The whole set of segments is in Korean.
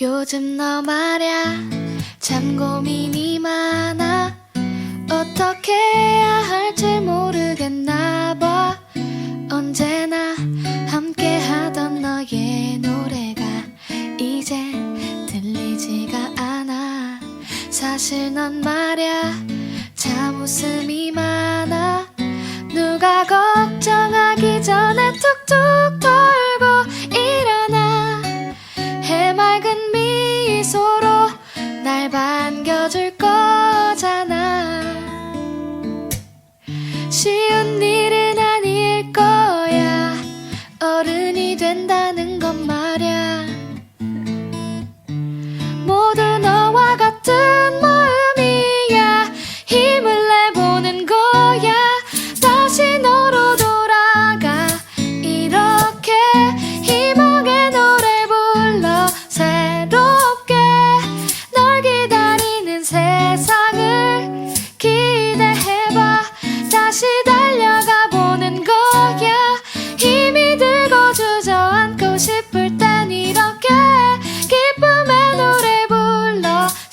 요즘 너 말야 참 고민이 많아. 어떻게 해야 할지 모르겠나 봐. 언제나 함께 하던 너의 노래가 이제 들리지가 않아. 사실 넌 말야 참 웃음이 많아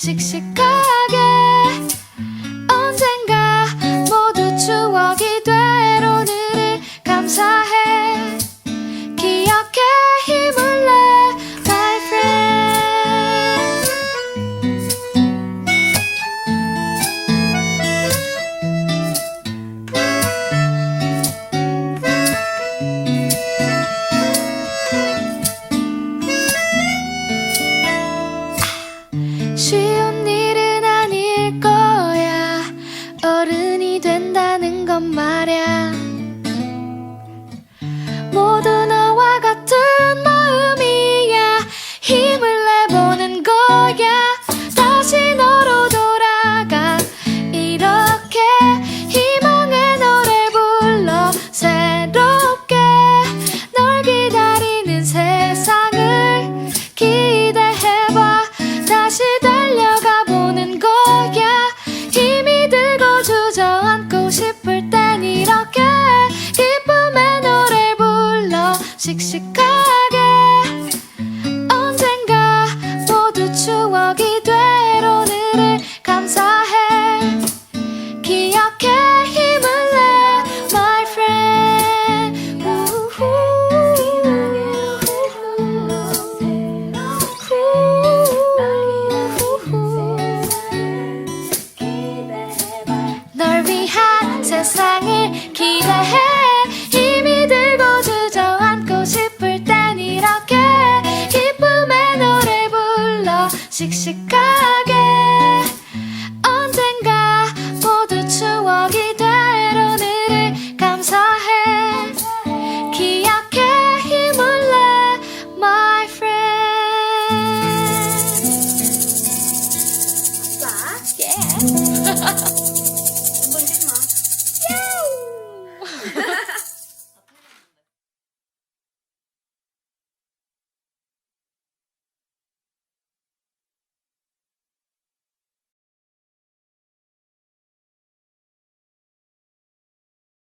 sik sik 是的 신비한 세상을 기대해. 힘이 들고 주저앉고 싶을 땐 이렇게 기쁨의 노래 불러 씩씩하게. 언젠가 모두 추억이 될 오늘을 감사해. 기억해 힘을 내 my friend. yeah.